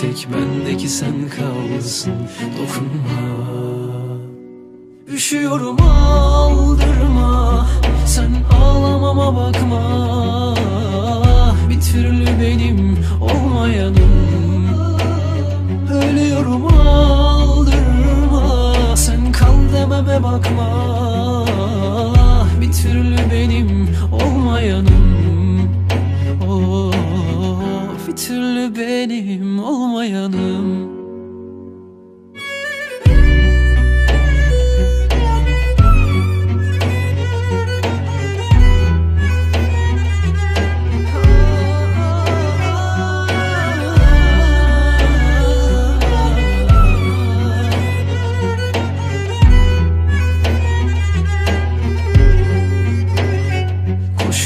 tek bendeki sen kalsın dokunma. Üşüyorum aldırma. Sen ağlamama bakma. Bir türlü benim olmayanım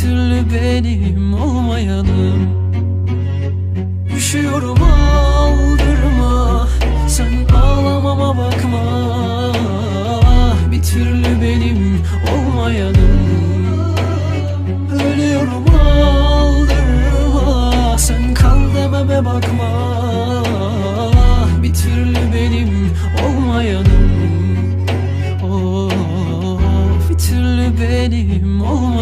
türlü benim olmayanım. Üşüyorum aldırma. Sen ağlamama bakma. Bir türlü benim olmayanım. Ölüyorum aldırma. Sen kal dememe bakma. Bir türlü benim olmayanım. Of oh, bir türlü benim olmayanım.